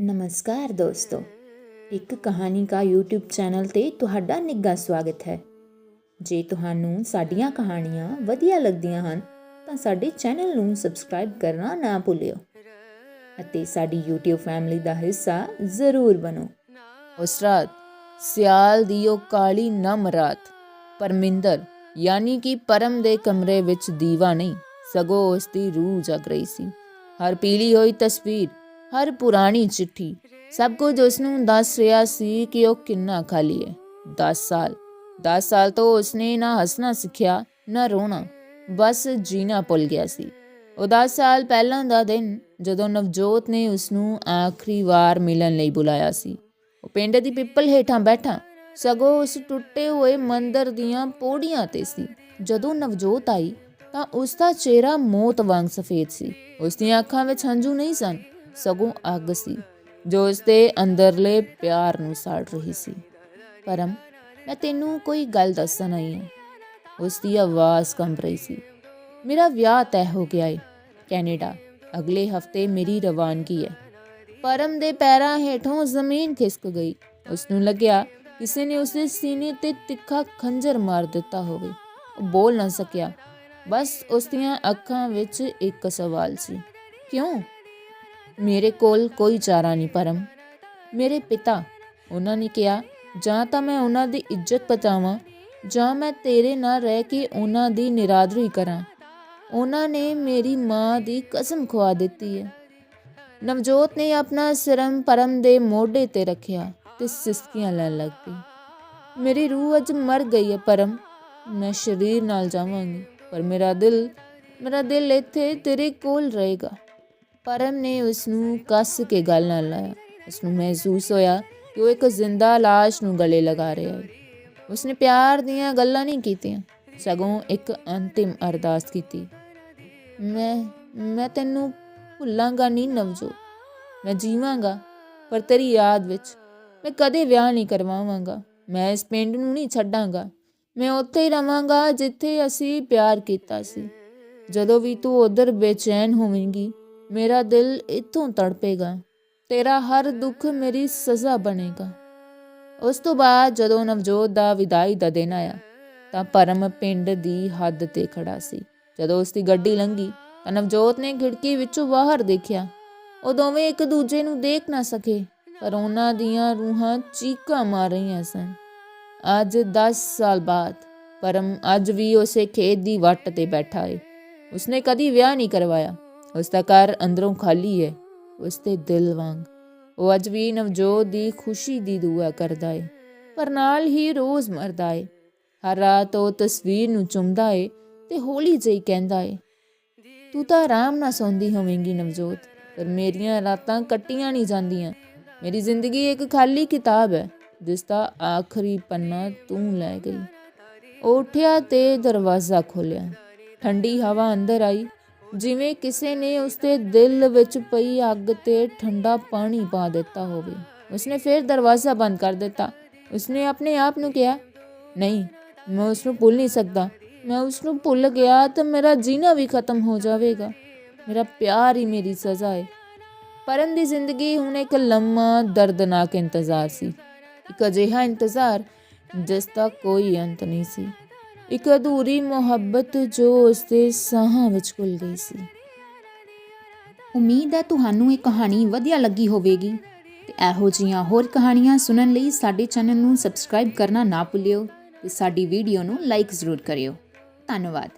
ਨਮਸਕਾਰ ਦੋਸਤੋ। ਇੱਕ ਕਹਾਣੀ ਕਾ YouTube ਚੈਨਲ ਤੇ ਤੁਹਾਡਾ ਨਿੱਘਾ ਸਵਾਗਤ ਹੈ। ਜੇ ਤੁਹਾਨੂੰ ਸਾਡੀਆਂ ਕਹਾਣੀਆਂ ਵਧੀਆ ਲੱਗਦੀਆਂ ਹਨ, ਤਾਂ ਸਾਡੇ ਚੈਨਲ ਨੂੰ ਸਬਸਕ੍ਰਾਈਬ ਕਰਨਾ ਨਾ ਭੁੱਲਿਓ। ਅਤੇ ਸਾਡੀ YouTube ਫੈਮਿਲੀ ਦਾ ਹਿੱਸਾ ਜ਼ਰੂਰ ਬਣੋ। ਉਸ ਰਾਤ ਸਿਆਲ ਦੀ ਉਹ ਕਾਲੀ ਨਮ ਰਾਤ, ਪਰਮਿੰਦਰ, ਯਾਨੀ ਕਿ ਪਰਮ ਦੇ ਕਮਰੇ ਵਿੱਚ ਦੀਵਾ ਨਹੀਂ, ਸਗੋਂ ਉਸ ਦੀ ਰੂਹ ਜਗ ਰਹੀ ਸੀ। ਹਰ ਪੀਲੀ ਹੋਈ ਤਸਵੀਰ ਹਰ ਪੁਰਾਣੀ ਚਿੱਠੀ। ਸਭ ਕੁਝ ਉਸ ਨੂੰ ਦੱਸ ਰਿਹਾ ਸੀ ਕਿ ਉਹ ਕਿੰਨਾ ਖਾਲੀ ਹੈ। 10 ਸਾਲ। 10 ਸਾਲ ਤੋਂ ਉਸਨੇ ਨਾ ਹੱਸਣਾ ਸਿੱਖਿਆ, ਨਾ ਰੋਣਾ। ਬਸ ਜੀਣਾ ਭੁੱਲ ਗਿਆ ਸੀ। ਉਹ 10 ਸਾਲ ਪਹਿਲਾਂ ਦਾ ਦਿਨ ਜਦੋਂ ਨਵਜੋਤ ਨੇ ਉਸ ਨੂੰ ਆਖਰੀ ਵਾਰ ਮਿਲਣ ਲਈ ਬੁਲਾਇਆ ਸੀ। ਉਹ ਪਿੰਡ ਦੀ ਪਿੱਪਲ ਹੇਠਾਂ ਬੈਠਾ। ਸਗੋਂ ਉਸ ਟੁੱਟੇ ਹੋਏ ਮੰਦਰ ਦੀਆਂ ਪੌੜੀਆਂ ਤੇ ਸੀ। ਜਦੋਂ ਨਵਜੋਤ ਆਈ ਤਾਂ ਉਸ ਦਾ ਚਿਹਰਾ ਮੌਤ ਵਾਂਗ ਸਫੇਦ ਸੀ। ਉਸ ਦੀਆਂ ਅੱਖਾਂ ਵਿੱਚ ਹੰਝੂ ਨਹੀਂ ਸਨ। ਸਗੋਂ ਅੱਗ ਸੀ, ਜੋ ਉਸ ਦੇ ਅੰਦਰਲੇ ਪਿਆਰ ਨੂੰ ਸਾੜ ਰਹੀ ਸੀ। ਪਰਮ, ਮੈਂ ਤੈਨੂੰ ਕੋਈ ਗੱਲ ਦੱਸਣ ਆਈ ਹਾਂ। ਉਸ ਦੀ ਆਵਾਜ਼ ਕੰਬ ਰਹੀ ਸੀ। ਮੇਰਾ ਵਿਆਹ ਤੈਅ ਹੋ ਗਿਆ ਏ, ਕੈਨੇਡਾ। ਅਗਲੇ ਹਫ਼ਤੇ ਮੇਰੀ ਰਵਾਨਗੀ ਹੈ। ਪਰਮ ਦੇ ਪੈਰਾਂ ਹੇਠੋਂ ਜ਼ਮੀਨ ਖਿਸਕ ਗਈ। ਉਸ ਨੂੰ ਲੱਗਿਆ ਕਿਸੇ ਨੇ ਉਸਦੇ ਸੀਨੇ ਤੇ ਤਿੱਖਾ ਖੰਜਰ ਮਾਰ ਦਿੱਤਾ ਹੋਵੇ। ਉਹ ਬੋਲ ਨਾ ਸਕਿਆ। ਬਸ ਉਸ ਦੀਆਂ ਅੱਖਾਂ ਵਿੱਚ ਇੱਕ ਸਵਾਲ ਸੀ, ਕਿਉਂ? ਮੇਰੇ ਕੋਲ ਕੋਈ ਚਾਰਾ ਨਹੀਂ, ਪਰਮ। ਮੇਰੇ ਪਿਤਾ, ਉਹਨਾਂ ਨੇ ਕਿਹਾ, ਜਾਂ ਤਾਂ ਮੈਂ ਉਹਨਾਂ ਦੀ ਇੱਜ਼ਤ ਬਚਾਵਾਂ, ਜਾਂ ਮੈਂ ਤੇਰੇ ਨਾਲ ਰਹਿ ਕੇ ਉਹਨਾਂ ਦੀ ਨਿਰਾਦਰੀ ਕਰਾਂ। ਉਹਨਾਂ ਨੇ ਮੇਰੀ ਮਾਂ ਦੀ ਕਸਮ ਖਵਾ ਦਿੱਤੀ ਹੈ। ਨਵਜੋਤ ਨੇ ਆਪਣਾ ਸਿਰਮ ਪਰਮ ਦੇ ਮੋਢੇ ਤੇ ਰੱਖਿਆ ਤੇ ਸਿਸਕੀਆਂ ਲੈਣ ਲੱਗ ਪਈ। ਮੇਰੀ ਰੂਹ ਅੱਜ ਮਰ ਗਈ ਹੈ, ਪਰਮ। ਮੈਂ ਸਰੀਰ ਨਾਲ ਜਾਵਾਂਗੀ, ਪਰ ਮੇਰਾ ਦਿਲ ਮੇਰਾ ਦਿਲ ਇੱਥੇ ਤੇਰੇ ਕੋਲ ਰਹੇਗਾ। ਪਰਮ ਨੇ ਉਸ ਨੂੰ ਕੱਸ ਕੇ ਗੱਲ ਨਾਲ ਲਾਇਆ। ਉਸ ਨੂੰ ਮਹਿਸੂਸ ਹੋਇਆ ਕਿ ਉਹ ਇੱਕ ਜ਼ਿੰਦਾ ਲਾਸ਼ ਨੂੰ ਗਲੇ ਲਗਾ ਰਿਹਾ ਹੈ। ਉਸਨੇ ਪਿਆਰ ਦੀਆਂ ਗੱਲਾਂ ਨਹੀਂ ਕੀਤੀਆਂ। ਸਗੋਂ ਇੱਕ ਅੰਤਿਮ ਅਰਦਾਸ ਕੀਤੀ। ਮੈਂ ਮੈਂ ਤੈਨੂੰ ਭੁੱਲਾਂਗਾ ਨਹੀਂ ਨਵਜੋਤ। ਮੈਂ ਜੀਵਾਂਗਾ, ਪਰ ਤੇਰੀ ਯਾਦ ਵਿੱਚ ਮੈਂ ਕਦੇ ਵਿਆਹ ਨਹੀਂ ਕਰਵਾਵਾਂਗਾ। ਮੈਂ ਇਸ ਪਿੰਡ ਨੂੰ ਨਹੀਂ ਛੱਡਾਂਗਾ। ਮੈਂ ਉੱਥੇ ਹੀ ਰਵਾਂਗਾ ਜਿੱਥੇ ਅਸੀਂ ਪਿਆਰ ਕੀਤਾ ਸੀ। ਜਦੋਂ ਵੀ ਤੂੰ ਉਧਰ ਬੇਚੈਨ ਹੋਵੇਂਗੀ ਮੇਰਾ ਦਿਲ ਇੱਥੋਂ ਤੜਪੇਗਾ, ਤੇਰਾ ਹਰ ਦੁੱਖ ਮੇਰੀ ਸਜ਼ਾ ਬਣੇਗਾ। ਉਸ ਤੋਂ ਬਾਅਦ ਜਦੋਂ ਨਵਜੋਤ ਦਾ ਵਿਦਾਈ ਦਾ ਦਿਨ ਆਇਆ, ਤਾਂ ਪਰਮ ਪਿੰਡ ਦੀ ਹੱਦ ਤੇ ਖੜਾ ਸੀ। ਜਦੋਂ ਉਸ ਦੀ ਗੱਡੀ ਲੰਘੀ, ਤਾਂ ਨਵਜੋਤ ਨੇ ਖਿੜਕੀ ਵਿੱਚੋਂ ਬਾਹਰ ਦੇਖਿਆ। ਉਹ ਦੋਵੇਂ ਇੱਕ ਦੂਜੇ ਨੂੰ ਦੇਖ ਨਾ ਸਕੇ, ਪਰ ਉਹਨਾਂ ਦੀਆਂ ਰੂਹਾਂ ਚੀਕਾਂ ਮਾਰ ਰਹੀਆਂ ਸਨ। ਅੱਜ 10 ਸਾਲ ਬਾਅਦ, ਪਰਮ ਅੱਜ ਵੀ ਉਸੇ ਖੇਤ ਦੀ ਵੱਟ ਤੇ ਬੈਠਾ ਏ। ਉਸਨੇ ਕਦੀ ਵਿਆਹ ਨਹੀਂ ਕਰਵਾਇਆ। ਉਸ ਦਾ ਘਰ ਅੰਦਰੋਂ ਖਾਲੀ ਹੈ ਉਸ ਦੇ ਦਿਲ ਵਾਂਗ। ਉਹ ਅੱਜ ਵੀ ਨਵਜੋਤ ਦੀ ਖੁਸ਼ੀ ਦੀ ਦੁਆ ਕਰਦਾ ਏ, ਪਰ ਨਾਲ ਹੀ ਰੋਜ਼ ਮਰਦਾ ਏ। ਹਰ ਰਾਤ ਉਹ ਤਸਵੀਰ ਨੂੰ ਚੁੰਮਦਾ ਏ ਤੇ ਹੌਲੀ ਜਿਹੀ ਕਹਿੰਦਾ ਏ, ਤੂੰ ਤਾਂ ਆਰਾਮ ਨਾਲ ਸੌਂਦੀ ਹੋਵੇਂਗੀ ਨਵਜੋਤ, ਪਰ ਮੇਰੀਆਂ ਰਾਤਾਂ ਕੱਟੀਆਂ ਨਹੀਂ ਜਾਂਦੀਆਂ। ਮੇਰੀ ਜ਼ਿੰਦਗੀ ਇੱਕ ਖਾਲੀ ਕਿਤਾਬ ਹੈ, ਜਿਸ ਦਾ ਆਖਰੀ ਪੰਨਾ ਤੂੰ ਲੈ ਗਈ। ਉਹ ਉੱਠਿਆ ਤੇ ਦਰਵਾਜ਼ਾ ਖੋਲ੍ਹਿਆ। ਠੰਡੀ ਹਵਾ ਅੰਦਰ ਆਈ ਜਿਵੇਂ ਕਿਸੇ ਨੇ ਉਸਦੇ ਦਿਲ ਵਿੱਚ ਪਈ ਅੱਗ ਤੇ ਠੰਡਾ ਪਾਣੀ ਪਾ ਦਿੱਤਾ ਹੋਵੇ। ਉਸਨੇ ਫਿਰ ਦਰਵਾਜ਼ਾ ਬੰਦ ਕਰ ਦਿੱਤਾ। ਉਸਨੇ ਆਪਣੇ ਆਪ ਨੂੰ ਕਿਹਾ, ਨਹੀਂ, ਮੈਂ ਉਸ ਨੂੰ ਭੁੱਲ ਨਹੀਂ ਸਕਦਾ। ਮੈਂ ਉਸ ਨੂੰ ਭੁੱਲ ਗਿਆ ਤਾਂ ਮੇਰਾ ਜੀਣਾ ਵੀ ਖਤਮ ਹੋ ਜਾਵੇਗਾ। ਮੇਰਾ ਪਿਆਰ ਹੀ ਮੇਰੀ ਸਜ਼ਾ ਹੈ ਪਰਮ ਦੀ ਜ਼ਿੰਦਗੀ ਹੁਣ ਇੱਕ ਲੰਮਾ, ਦਰਦਨਾਕ ਇੰਤਜ਼ਾਰ ਸੀ। ਇੱਕ ਅਜਿਹਾ ਇੰਤਜ਼ਾਰ ਜਿਸ ਦਾ ਕੋਈ ਅੰਤ ਨਹੀਂ ਸੀ। ਇੱਕ ਅਧੂਰੀ ਮੁਹੱਬਤ ਜੋ ਉਸਦੇ ਸਾਹਾਂ ਵਿੱਚ ਘੁਲ ਗਈ ਸੀ। ਉਮੀਦ ਹੈ ਤੁਹਾਨੂੰ ਇਹ ਕਹਾਣੀ ਵਧੀਆ ਲੱਗੀ ਹੋਵੇਗੀ ਤੇ ਇਹੋ ਜਿਹੀਆਂ ਹੋਰ ਕਹਾਣੀਆਂ ਸੁਣਨ ਲਈ ਸਾਡੇ ਚੈਨਲ ਨੂੰ ਸਬਸਕ੍ਰਾਈਬ ਕਰਨਾ ਨਾ ਭੁੱਲਿਓ ਤੇ ਸਾਡੀ ਵੀਡੀਓ ਨੂੰ ਲਾਈਕ ਜ਼ਰੂਰ ਕਰਿਓ। ਧੰਨਵਾਦ।